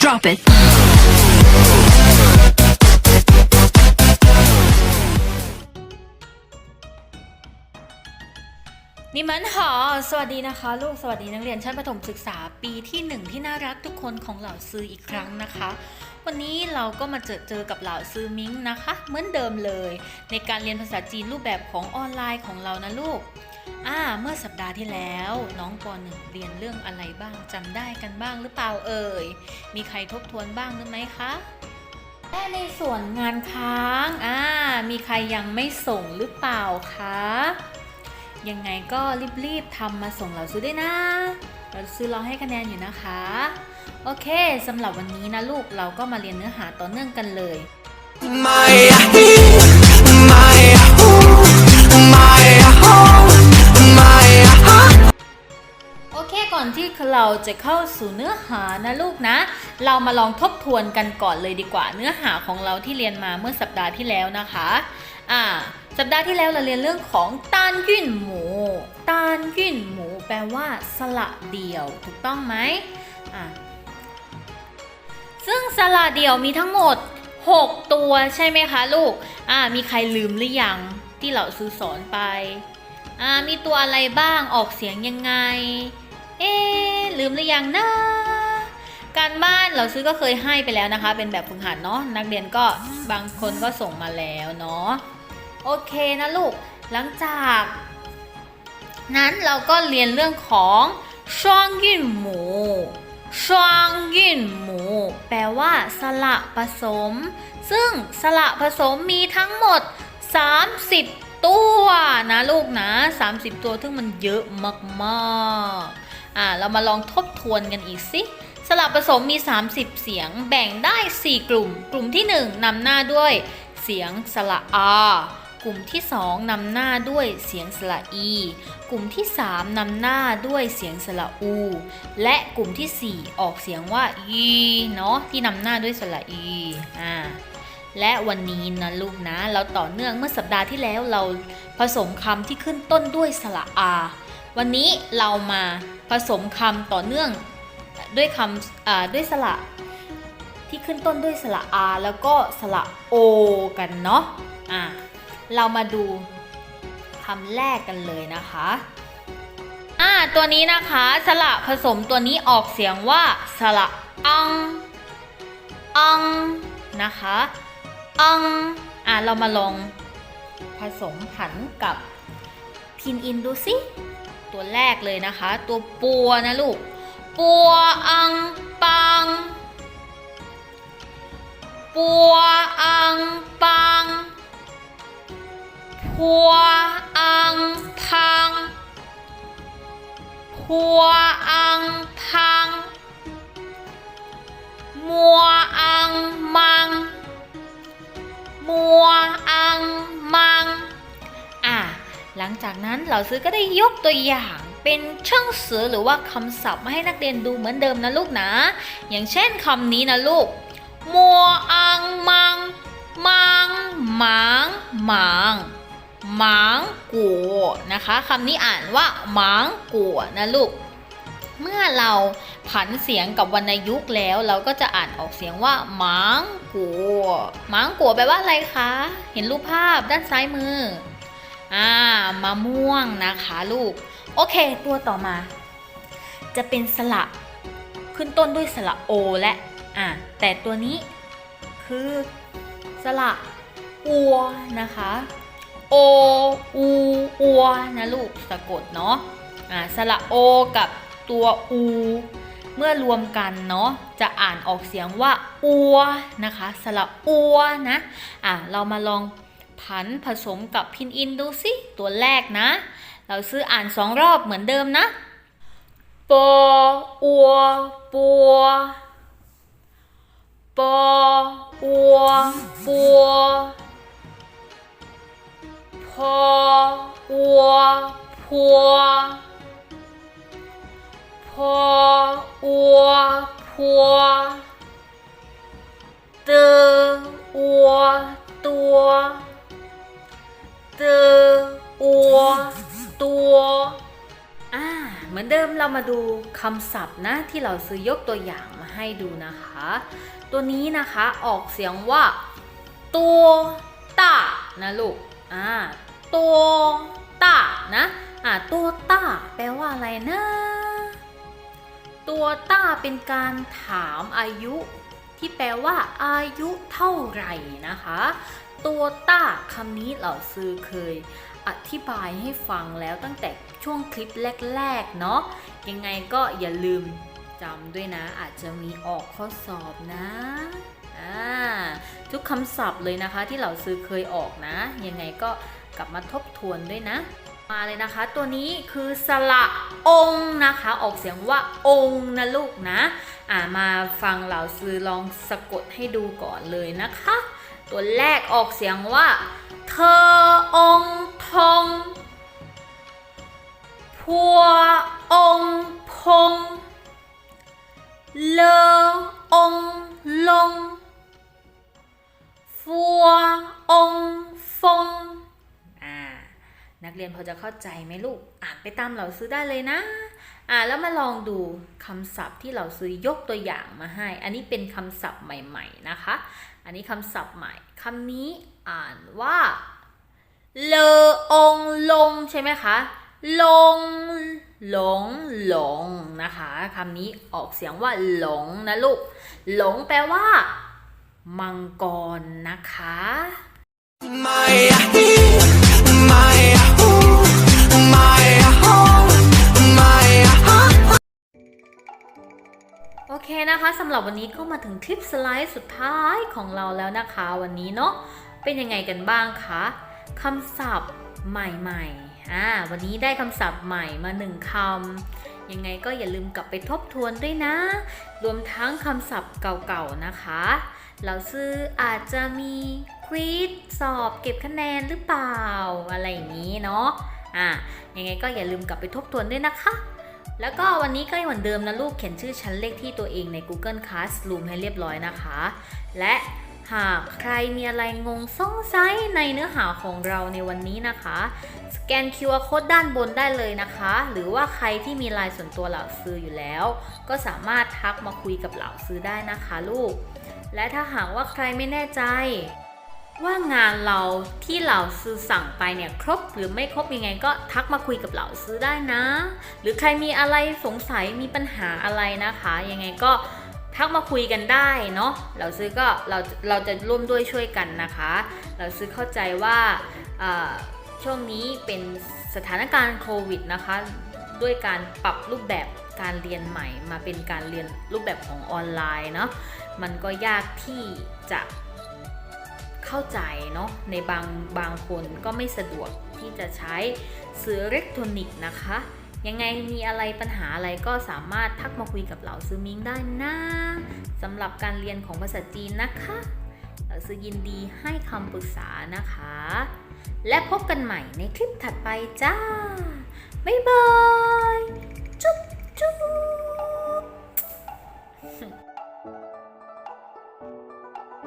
Drop it. นิมันหอ สวัสดีนะคะ ลูก สวัสดีนักเรียนชั้นประถมศึกษาปีที่หนึ่งที่น่ารักทุกคนของเหล่าซื้ออีกครั้งนะคะ วันนี้เราก็มาเจอเจอกับเหล่าซื้อมิงนะคะ เหมือนเดิมเลย ในการเรียนภาษาจีนรูปแบบของออนไลน์ของเรานะลูกอ่าเมื่อสัปดาห์ที่แล้วน้องปหนึ่งเรียนเรื่องอะไรบ้างจำได้กันบ้างหรือเปล่าเอ่ยมีใครทบทวนบ้างหรือไหมคะและในส่วนงานค้างอ่ามีใครยังไม่ส่งหรือเปล่าคะยังไงก็รีบๆทำมาส่งเราซื้อด้วยนะ เราซื้อรอให้คะแนนอยู่นะคะ โอเคสำหรับวันนี้นะลูกเราก็มาเรียนเนื้อหาต่อเนื่องกันเลย My my my my โอเคก่อนที่เราจะเข้าสู่เนื้อหานะลูกนะ เรามาลองทบทวนกันก่อนเลยดีกว่า เนื้อหาของเราที่เรียนมาเมื่อสัปดาห์ที่แล้วนะคะอ่าสัปดาห์ที่แล้วเราเรียนเรื่องของตานยื่นหมู ตานยื่นหมูแปลว่า สละเดี่ยว ถูกต้องไหมอ่า ซึ่งสละเดี่ยวมีทั้งหมด 6 ตัวใช่ไหมคะลูก อ่า มีใครลืมหรือยังที่เราซื้อสอนไป อ่า มีตัวอะไรบ้างออกเสียงยังไง เอ๊ลืมหรือยังนะ การบ้านเราซื้อก็เคยให้ไปแล้วนะคะ เป็นแบบฝึกหัดเนาะนักเรียนก็บางคนก็ส่งมาแล้วเนาะโอเคนะลูก หลังจาก นั้นเราก็เรียนเรื่องของช่องยื่นหมู ช่องยื่นหมู แปลว่า สละผสม ซึ่งสละผสมมีทั้งหมด 30 ตัวนะลูกนะ 30 ตัวซึ่งมันเยอะมากๆอ่าเรามาลองทบทวนกันอีกสิสละผสมมี 30 เสียงแบ่งได้ 4 กลุ่ม กลุ่มที่ 1นำหน้าด้วย เสียงสระอา กลุ่มที่ 2 นำหน้าด้วยเสียงสระอี กลุ่มที่ 3 นำหน้าด้วยเสียงสระอู และกลุ่มทีสี่ 4 ออกเสียงว่ายีเนาะที่นำหน้าด้วยสระอีอ่าและวันนี้นะลูกนะ เราต่อเนื่องเมื่อสัปดาห์ที่แล้วเราผสมคำที่ขึ้นต้นด้วยสระอา วันนี้เรามาผสมคำต่อเนื่องด้วยคำอ่าด้วยสระที่ขึ้นต้นด้วยสระอาแล้วก็สระโอ กันเนาะอ่า เรามาดูคำแรกกันเลยนะคะอ่าตัวนี้นะคะสระผสมตัวนี้ออกเสียงว่าสระอังอังนะคะอังอ่าเรามาลองผสมผันกับพินอินดูสิตัวแรกเลยนะคะ ตัวปัวนะลูก ปัวอังปัง ปัวอังปัง พัวอังพังพัวอังพัง มัวอังมัง มัวอังมัง อะ หลังจากนั้นเราซื้อก็ได้ยกตัวอย่างเป็นช่องเสือหรือว่าคำศัพท์มาให้นักเรียนดูเหมือนเดิมนะลูกนะ อย่างเช่นคำนี้นะลูก มัวอังมัง มังหมางหมาง หมางกัวนะคะคำนี้อ่านว่าหมางกัวนะลูก เมื่อเราผันเสียงกับวรรณยุกต์แล้ว เราก็จะอ่านออกเสียงว่าหมางกัวหมางกัวแปลว่าอะไรคะ เห็นรูปภาพด้านซ้ายมืออ่ามะม่วงนะคะลูก โอเค ตัวต่อมา จะเป็นสระขึ้นต้นด้วยสระโอและอะแต่ตัวนี้คือสระอัวนะคะ โออูอัวนะลูกสะกดเนาะอ่าสระโอกับตัวอู เมื่อรวมกันเนาะจะอ่านออกเสียงว่าอัวนะคะ สระอัวนะอ่าเรามาลองผันผสมกับพินอินดูสิตัวแรกนะ เราซื้ออ่านสองรอบเหมือนเดิมนะปออัวปัวปออัวปัว พออัวพัวพออัวพัวเตออัวตัวเตออัวตัวอ่าเหมือนเดิมเรามาดูคำศัพท์นะที่เราซื้อยกตัวอย่างมาให้ดูนะคะ ตัวนี้นะคะออกเสียงว่า ตัวตานะลูกอ่า ตัวต้านะอ่าตัวต้าแปลว่าอะไรนะ ตัวต้าเป็นการถามอายุ ที่แปลว่า อายุเท่าไหร่นะคะ ตัวต้าคำนี้เราซื้อเคย อธิบายให้ฟังแล้วตั้งแต่ช่วงคลิปแรกๆเนาะยังไงก็อย่าลืมจำด้วยนะ อาจจะมีออกข้อสอบนะทุกคำศัพท์เลยนะคะที่เราซื้อเคยออกนะ ยังไงก็ กลับมาทบทวนด้วยนะ มาเลยนะคะ ตัวนี้คือสระองนะคะ ออกเสียงว่าองนะลูกนะ อ่ามาฟังเหล่าซื้อลองสะกดให้ดูก่อนเลยนะคะ ตัวแรกออกเสียงว่า เธอองทองพัวองพง เลอองลงฟัว นักเรียนพอจะเข้าใจไหมลูก อ่านไปตามเหล่าซื้อได้เลยนะ อ่าแล้วมาลองดูคำศัพท์ที่เราซื้อยกตัวอย่างมาให้ อันนี้เป็นคำศัพท์ใหม่ ๆนะคะ อันนี้คำศัพท์ใหม่คำนี้อ่านว่า เลอองลงใช่ไหมคะ ลงหลงหลงนะคะคำนี้ออกเสียงว่าหลงนะลูก หลงแปลว่า มังกรนะคะ my นะคะสำหรับวันนี้ก็มาถึงคลิปสไลด์สุดท้ายของเราแล้วนะคะ วันนี้เนาะเป็นยังไงกันบ้างคะคำศัพท์ใหม่ๆอ่าวันนี้ได้คำศัพท์ใหม่มาหนึ่งคำยังไงก็อย่าลืมกลับไปทบทวนด้วยนะ รวมทั้งคำศัพท์เก่าๆนะคะ เราซื้ออาจจะมีควิสสอบเก็บคะแนนหรือเปล่า อะไรอย่างนี้เนาะอะยังไงก็อย่าลืมกลับไปทบทวนด้วยนะคะ แล้วก็วันนี้ก็เหมือนเดิมนะลูกเขียนชื่อชั้นเลขที่ตัวเองใน Google Classroom ให้เรียบร้อยนะคะ และหากใครมีอะไรงงสงสัยในเนื้อหาของเราในวันนี้นะคะ สแกน QR Code ด้านบนได้เลยนะคะ หรือว่าใครที่มีไลน์ส่วนตัวเหล่าซื้ออยู่แล้ว ก็สามารถทักมาคุยกับเหล่าซื้อได้นะคะลูก และถ้าหากว่าใครไม่แน่ใจ ว่างานเราที่เหล่าซื้อสั่งไปเนี่ยครบหรือไม่ครบยังไงก็ทักมาคุยกับเหล่าซื้อได้นะ หรือใครมีอะไรสงสัยมีปัญหาอะไรนะคะ ยังไงก็ทักมาคุยกันได้เนาะเราซื้อก็เราเราจะร่วมด้วยช่วยกันนะคะเราซื้อเข้าใจว่าช่วงนี้เป็นสถานการณ์โควิดนะคะ ด้วยการปรับรูปแบบการเรียนใหม่มาเป็นการเรียนรูปแบบของออนไลน์เนาะมันก็ยากที่จะ เข้าใจเนาะในบางบางคนก็ไม่สะดวกที่จะใช้สื่ออิเล็กทรอนิกส์นะคะ ยังไงมีอะไรปัญหาอะไรก็สามารถทักมาคุยกับเหล่าซื้อมิงได้นะสำหรับการเรียนของภาษาจีนนะคะเหล่าซื้อยินดีให้คำปรึกษานะคะ และพบกันใหม่ในคลิปถัดไปจ้าบ๊ายบาย